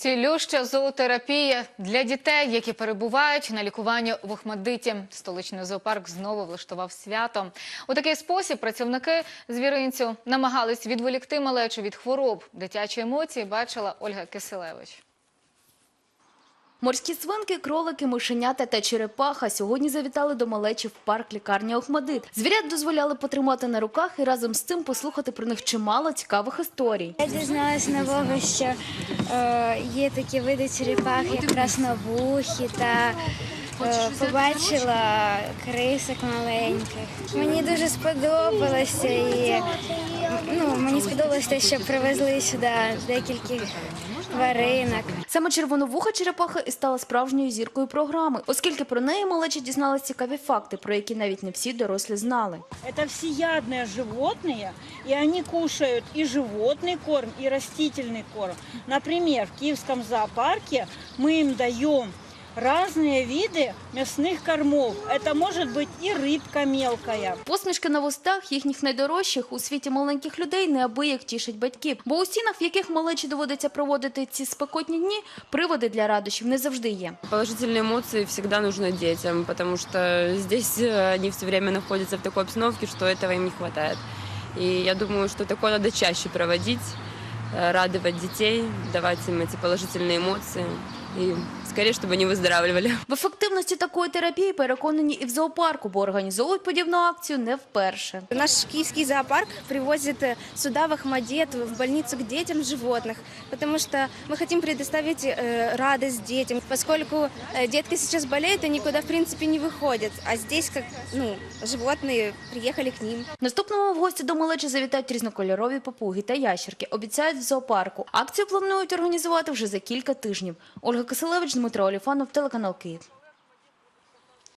Цілюща зоотерапія для дітей, які перебувають на лікуванні в Охмадиті. Столичний зоопарк знову влаштував свято. У такий спосіб працівники звіринцю намагались відволікти малечу від хвороб. Дитячі емоції бачила Ольга Киселевич. Морські свинки, кролики, мишенята та черепаха сьогодні завітали до малечі в парк лікарні Охмадит. Звірят дозволяли потримати на руках і разом з цим послухати про них чимало цікавих історій. Я дізналася нового, що е, є такі види черепах, як красновухі, та побачила крисок маленьких. Мені дуже сподобалося і ну, мені сподобалося те, що привезли сюди декілька тваринок. Саме червоновуха черепаха і стала справжньою зіркою програми, оскільки про неї малеча дізналась цікаві факти, про які навіть не всі дорослі знали. Это всеядные животные, и они кушают и животный корм, и растительный корм. Например, в Киевском зоопарке мы им даем разные виды мясных кормов. Это может быть и рыбка мелкая, Посмішки на вустах їхніх найдорожчих у світі маленьких людей неабияк тішать батьків. Бо у стінах, в яких малечі доводиться проводити ці спекотні дні, приводи для радощів не завжди є. Положительные эмоции всегда нужны детям, потому что здесь э, они все время находятся в такой обстановке, что этого им не хватает. И я думаю, что такое надо чаще проводить, э, радовать детей, давать им эти положительные эмоции и скорее, чтобы они выздоравливали. В ефективності такої терапії переконані і в зоопарку, бо організовують подібну акцію не вперше. Наш киевский зоопарк привозит э, сюда, в Ахмадет, в больницу к детям животных, потому что мы хотим предоставить э, радость детям, поскольку э, детки сейчас болеют и никуда, в принципе, не выходят, а здесь, как, ну, животные приехали к ним. Наступному в гості до малечі завітають різнокольорові папуги та ящерки. Обіцяють в зоопарку. Акцію планують організувати вже за кілька тижнів. Ольга Киселевич, Дмитро Оліфанов, телеканал Київ.